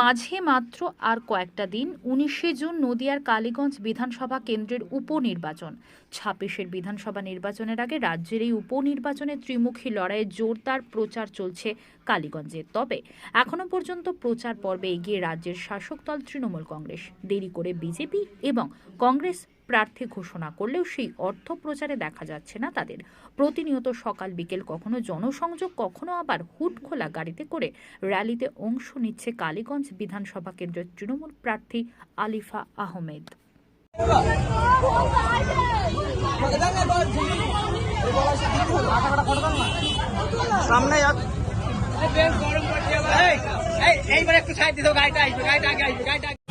মাঝে মাত্র আর কয়েকটা দিন, উনিশে জুন নদিয়ার কালীগঞ্জ বিধানসভা কেন্দ্রের উপনির্বাচন। ছাব্বিশের বিধানসভা নির্বাচনের আগে রাজ্যের এই উপনির্বাচনে ত্রিমুখী লড়াইয়ে জোরদার প্রচার চলছে কালীগঞ্জে। তবে এখনও পর্যন্ত প্রচার পর্বে এগিয়ে রাজ্যের শাসক দল তৃণমূল কংগ্রেস। দেরি করে বিজেপি এবং কংগ্রেস প্রার্থী ঘোষণা করলেও সেই অর্থ প্রচারে দেখা যাচ্ছে না তাদের। প্রতিনিয়ত সকাল বিকেল কখনো জনসংযোগ কখনো আবার হুট খোলা গাড়িতে করে র্যালিতে অংশ নিচ্ছে কালীগঞ্জ বিধানসভা কেন্দ্রের তৃণমূল প্রার্থী আলিফা আহমেদ। সামনে আর এই, এই, এইবার একটু সাইড দিতে গাড়িটা আসবে গাড়িটা আগে আসবে গাড়িটা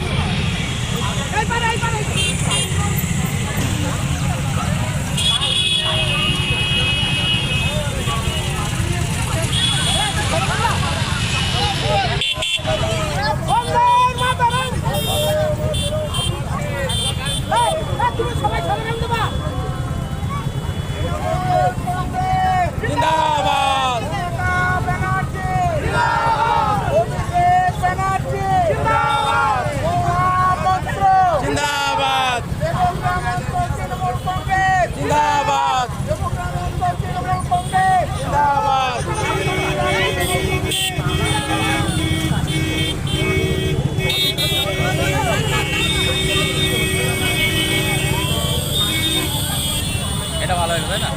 ভালো হবে তাই না?